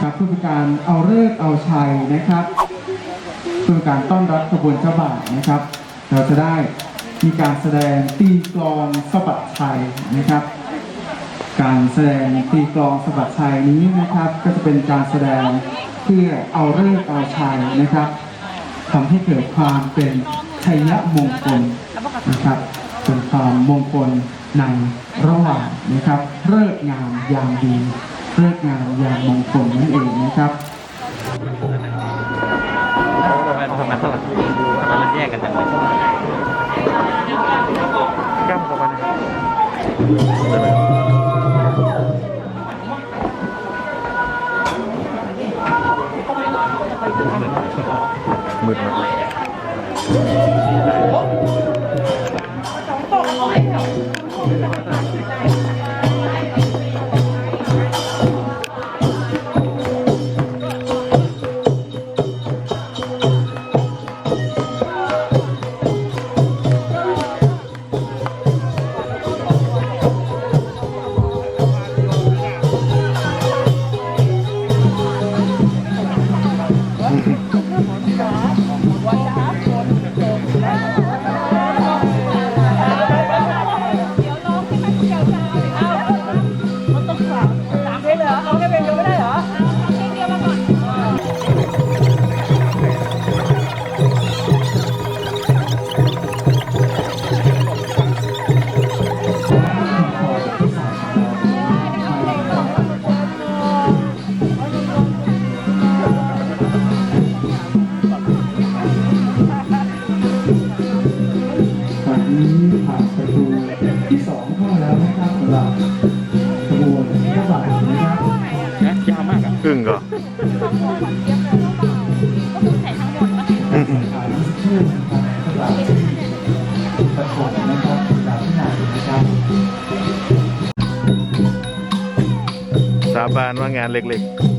ครับเพื่อเป็นการเอาเลิกเอาชัยนะครับเพื่อการต้อนรับขบวนเจ้าบ่าวนะครับ เราจะได้มีการแสดงตีกลองสะบัดชัยนะครับ การแสดงตีกลองสะบัดชัยนี้นะครับ ก็จะเป็นการแสดงเพื่อเอาเลิกเอาชัยนะครับทำให้เกิดความเป็นชัยมงคลนะครับเป็นความมงคลในระหว่างนะครับเลิกงามยามดี เลิกงามยามมงคลนั่นเองนะครับทำไมทำไมทำไมมันแยกกันจังเลยกล้ามประมาณนี้มืดหมดเลย ที่สองเข้าแล้วนะครับสำหรับขบวนเจ้าบ่าวนะครับนะยาวมากอะครึ่งก็อืมๆขายที่ชื่อนะครับสำหรับประกบนะครับสำหรับที่ไหนนะครับสาบานว่างานเล็กๆ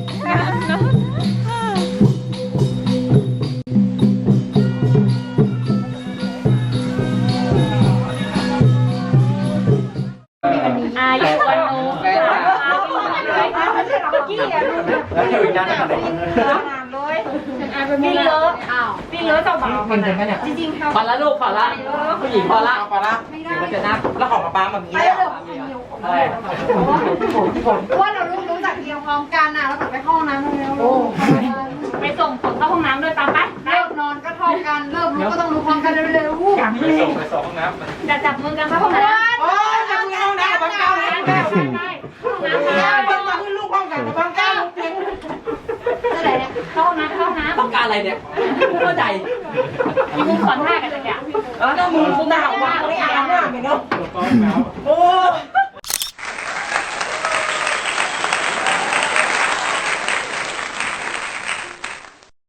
กี้อะลูกแล้วเธออีกนานขนาดไหนพี่เลอะอ้าวพี่เลอะเจ้าบ่าวมันเป็นกันเนี่ยจริงๆเขาพอละลูกพอละผู้หญิงพอละพอละเดี๋ยวมันจะนับแล้วของป๊าป๊าแบบนี้เลยอะไรว่าเรารู้รู้จักเดียวพร้อมกันน่ะเราถึงไปห้องน้ำเร็วโอ้ไปส่งผลเข้าห้องน้ำด้วยตามไปเริ่มนอนก็เท่ากันเริ่มรู้ก็ต้องรู้พร้อมกันเร็วๆไปส่งไปส่งห้องน้ำจะจับมือกันเข้าห้องน้ำโอ้ยจะมึงห้องน้ำกับป๊าป๊าได้เลยได้ได้ห้องน้ำ พิ่งมาขึ้นลูกห้องกับป๊าป๊าอะไรเนี่ยเข้าห้องน้ำเข้าห้องน้ำต้องการอะไรเนี่ยเข้าใจมีมือขอนท่ากันเลยเนี่ย แล้วก็มึงคุณด่าว่าไม่อ่านหน้าไม่เนาะ